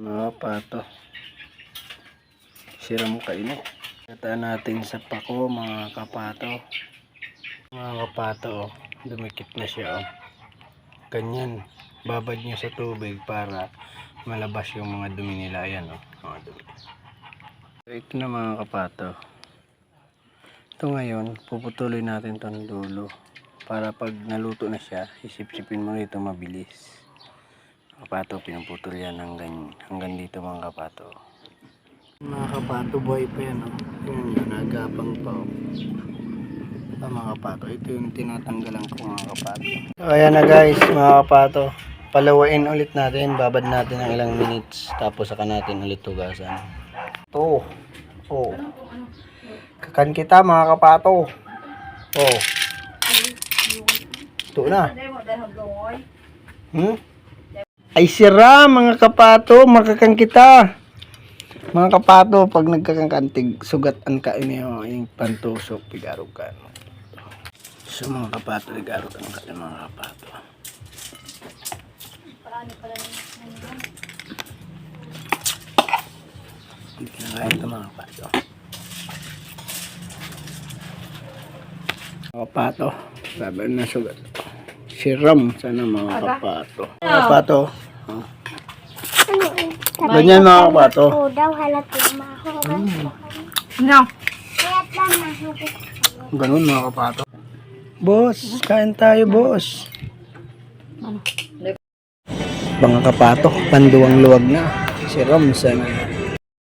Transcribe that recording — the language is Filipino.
Mga pato. Siram kainit. Kataan natin sa pako mga kapato. Mga kapato, oh, dumikit na siya. Oh. Ganyan. Babad niya sa tubig para malabas yung mga dumi nila. Ayan, oh. Mga dumi. So, ito na mga kapato. Ito ngayon, puputulin natin tong dulo. Para pag naluto na siya, isip-sipin mo nito mabilis. Kapato, pinuputol yan hanggang, hanggang dito mga kapato. Mga kapato, buhay pa yan. Oh. Yan, nagapang pa. Oh. Ito mga kapato, ito yung tinatanggalan ko mga kapato. So, ayan na guys, mga kapato. Palawain ulit natin, babad natin ng ilang minutes. Tapos saka natin ulit tugasan. Ito. Oh. Kakan kita mga kapato. Oh. Ito na. Hmm? Ay sira mga kapato, makakang kita. Mga kapato, pag nagkakangkantig, sugat ang kain niyo yung pantusok, pigaro ka. So mga kapato, pigaro ka mga kapato. Hindi kinakain ito mga kapato. Mga kapato, sabi na sugat. Siram sana mga kapato. Mga kapato, oh. Ganyan mga kapato. Oo daw, halat yung mahugas. No. Ganun mga kapato. Boss, kain tayo boss. Mga kapato, panduwang luwag na. Si Ram sana.